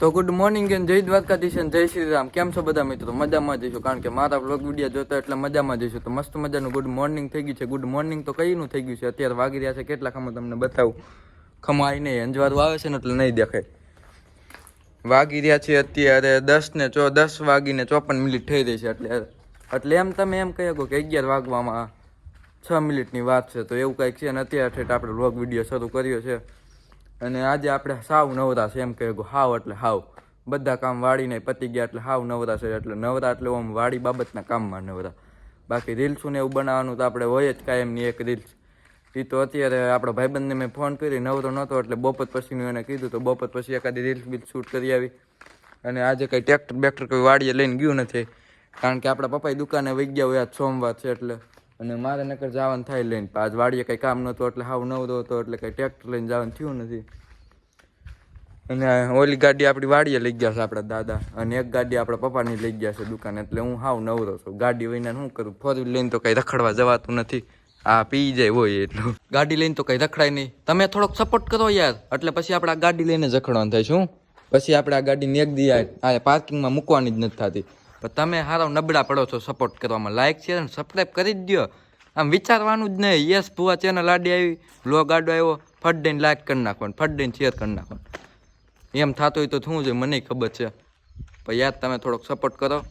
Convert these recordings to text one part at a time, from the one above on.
તો good morning N જય દ્વારકાધીશ અને જય શ્રી રામ કેમ છો બધા મિત્રો? મજામાં જઈશું કારણ કે મારા બ્લોગ વીડિયો જોતા એટલે મજામાં જઈશું તો મસ્ત મજાનું ગુડ મોર્નિંગ થઈ ગયું છે. ગુડ મોર્નિંગ તો કઈનું થઈ ગયું છે? અત્યારે વાગી રહ્યા છે. કેટલા ખમો તમને બતાવું? ખમો આવી નહીં, અંજવારું આવે છે ને એટલે નહીં દેખાય. વાગી રહ્યા છે અત્યારે દસ ને ચો, દસ વાગીને ચોપન મિનિટ થઈ રહી છે એટલે. એટલે એમ તમે એમ કહી શકો કે અગિયાર વાગવામાં છ મિનિટની વાત છે. તો એવું કંઈક છે અને અત્યારે આપણે બ્લોગ વીડિયો શરૂ કર્યો છે. અને આજે આપણે સાવ નવરા છે, એમ કહે હાવ એટલે હાવ. બધા કામ વાળીને પતી ગયા એટલે હાવ નવરા છે, એટલે નવરા એટલે આમ વાડી બાબતના કામમાં નવરા. બાકી રીલ્સું ને એવું બનાવવાનું તો આપણે હોય જ કાયમની એક રીલ્સ એ તો અત્યારે આપણા ભાઈબંધને મેં ફોન કરી, નવરો નહોતો એટલે બપોર પછીનું એને કીધું તો બપોર પછી એકાદી રીલ્સ બીલ શૂટ કરી આવી. અને આજે કંઈ ટ્રેક્ટર બેક્ટર કોઈ વાડીએ લઈને ગયું નથી. કારણ કે આપણા પપ્પાએ દુકાને વહી ગયા હોય આજ સોમવાર છે એટલે અને મારે નકર જવાનું થાય લઈને. આજ વાડીએ કંઈ કામ નહોતું, એટલે હાવ નવરો હતો, એટલે કંઈ ટ્રેક્ટર લઈને જવાનું થયું નથી. અને ઓલી ગાડી આપણી વાડીએ લઈ ગયા છે આપણા દાદા, અને એક ગાડી આપણા પપ્પાની લઈ ગયા છે દુકાન, એટલે હું હાવ નવરો છું. ગાડી વહીને શું કરું? ફોર વ્હીલ લઈને તો કંઈ રખડવા જવાતું નથી. આ પી જાય હોય એટલું. ગાડી લઈને તો કંઈ રખડાય નહીં. તમે થોડોક સપોર્ટ કરો યાર. એટલે પછી આપણે આ ગાડી લઈને જખડવાનું થાય શું? પછી આપણે આ ગાડીને એક દી આ પાર્કિંગમાં મૂકવાની જ નથી થતી. પણ તમે સારા નબળા પડો છો સપોર્ટ કરવામાં. લાઇક છે અને સબસ્ક્રાઈબ કરી જ દો આમ વિચારવાનું જ નહીં. યસ ભુવા ચેનલ આડી આવી. બ્લોગ આડો આવ્યો. ફટ દઈને લાઇક કરી નાખવાનું. ફટ દઈને શેર કરી નાખવાનું. એમ થતું હોય તો શું છે? મને ખબર છે. પણ યાદ તમે થોડોક સપોર્ટ કરો.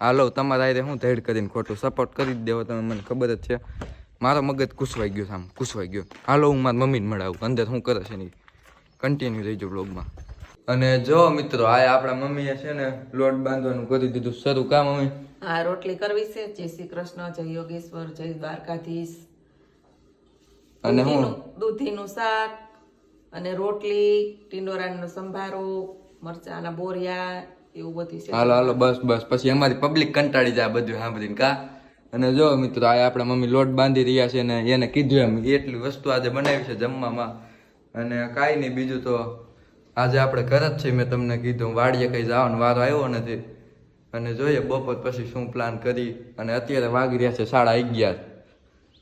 હાલો, તમારા હારે હું ધૈડ કરીને ખોટું સપોર્ટ કરી જ દેવો. તમે મને ખબર જ છે. મારો મગજ કુસવાઈ ગયો આમ. કુસવાઈ ગયો. હાલો, હું મારી મમ્મીને મળાવું. અંદર શું કરે છે નહીં કન્ટિન્યુ રહીજો બ્લોગમાં અને જો મિત્રો આ આપણા મમ્મીએ છે ને લોટ બાંધવાનું કરી દીધું. શરૂ કા મમ્મી? આ રોટલી કરવી છે. જય શ્રી કૃષ્ણ જય યોગેશ્વર જય દ્વારકાધીશ. અને હું? દૂધીનું- શાક અને રોટલી ટિંડોરાનો સંભારો મરચાના બોરિયા એવું બધું છે. હાલો હાલો બસ બસ. પછી અમારી પબ્લિક કંટાળી જાય બધું સાંભળીને કા? અને જો મિત્રો આ આપણા મમ્મી લોટ બાંધી રહ્યા છે ને એને કીધું એમ એટલી વસ્તુ આજે બનાવી છે જમવામાં. અને કાંઈ નહીં બીજું તો આજે આપણે ઘર જ છે મેં તમને કીધું વાડીએ કઈ જવાનો વારો આવ્યો નથી. અને જોઈએ બપોર પછી શું પ્લાન કરી. અને અત્યારે વાગી રહ્યા છે સાડા અગિયાર.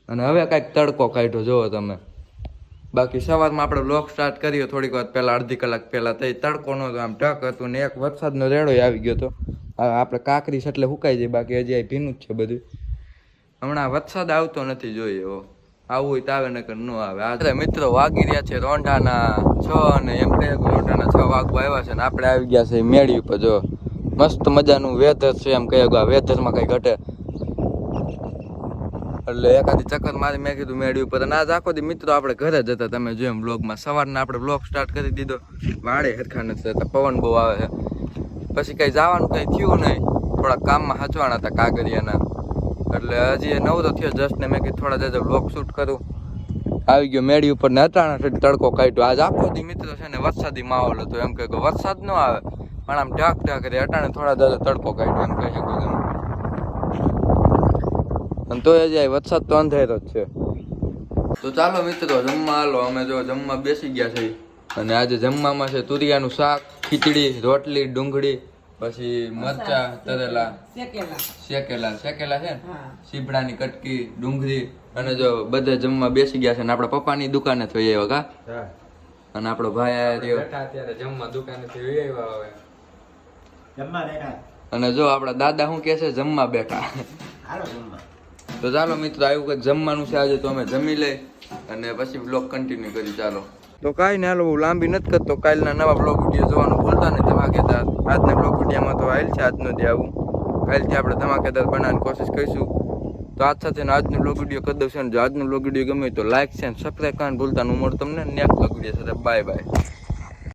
અને હવે કાંઈક તડકો કાઢ્યો, જુઓ તમે. બાકી સવારમાં આપણે લોક સ્ટાર્ટ કર્યો થોડીક વાર પહેલાં અડધી કલાક પહેલાં તો તડકો નહોતો આમ ઢક હતું. ને એક વરસાદનો રેડો આવી ગયો હતો. હવે આપણે છે એટલે હુકાઈ જાય બાકી હજી ભીનું જ છે બધું. હમણાં વરસાદ આવતો નથી, જોઈએ એવો આવવું હોય તો આવે, નકર ન આવે. આ મિત્રો વાગી રહ્યા છે રોંઢાના છ અને એમ કહે રોંઢાના છ વાગવા આવ્યા છે ને આપણે આવી ગયા છે મેળી ઉપર, જો. મસ્ત મજાનું વેધર છે, એમ કહે આ વેધરમાં કઈ ઘટે. એટલે એકાદી ચક્કર મારી મેં કીધું મેળી ઉપર. અને આજ આખો દી મિત્રો આપણે ઘરે જ હતા, તમે જોયું બ્લોગમાં સવારના આપણે બ્લોગ સ્ટાર્ટ કરી દીધો. વાળે હરખા નથી થતા, પવન બહુ આવે છે. પછી કઈ જવાનું કઈ થયું નહીં. થોડા કામમાં હચવાના હતા કાગળિયાના એટલે હજી એ નવરો થયો જસ્ટ ને મેં કીધું થોડા દેજો બ્લોગ શૂટ કરું. આવી ગયો મેળી ઉપર, ને અટાણા તડકો કાઢ્યો. આજ આખો દી મિત્રો છે ને વરસાદી માહોલ હતો. એમ કે વરસાદ ન આવે, પણ આમ ઢાક ઢાક રે, અટાણે થોડા જજો તડકો કાઢ્યો, એમ કહી શકો તમે અને તોય હજી વરસાદ તો અંધેરો જ છે. તો ચાલો મિત્રો, જમવા હાલો. અમે જો જમવા બેસી ગયા છે અને આજે જમવામાં છે તુરિયાનું શાક, ખીચડી, રોટલી, ડુંગળી પછી મરચા તરેલા. શેકેલા. શેકેલા શેકેલા છે ને? હા. સીપડાની કટકી ડુંગળી અને જો બધા જમવા બેસી ગયા છે ને આપણા પપ્પાની દુકાને થઈ આવ્યા કા? અને આપણો ભાઈ અત્યારે જમવા દુકાને થઈ આવ્યા હવે. જમવા બેઠા. અને જો આપણા દાદા શું કે છે? જમવા બેઠા. હાલો જમવા. તો ચાલો મિત્રો આવ્યું કે જમવાનું છે આજે તો અમે જમી લઈ અને પછી બ્લોગ કન્ટિન્યુ કરી ચાલો. તો કાંઈ ને હાલો લાંબી નથી કરતો કાલના નવા બ્લોગ વીડિયો જોવાનું. ભૂલતા ને ધમાકેદાર આજના વિડીયોમાં તો આવેલ છે આજનો જે આવું. કાલથી આપણે ધમાકેદાર બનાવવાની કોશિશ કરીશું. તો આજ સાથે આજનો બ્લોગ વીડિયો કરી દઉં છે. જો આજનો બ્લોગ વીડિયો ગમે તો લાઈક છે અને સબસ્ક્રાઈબ કરવાનું ભૂલતા હું મળું તમને નેક્સ્ટ બ્લોગ વીડિયો સાથે. Bye bye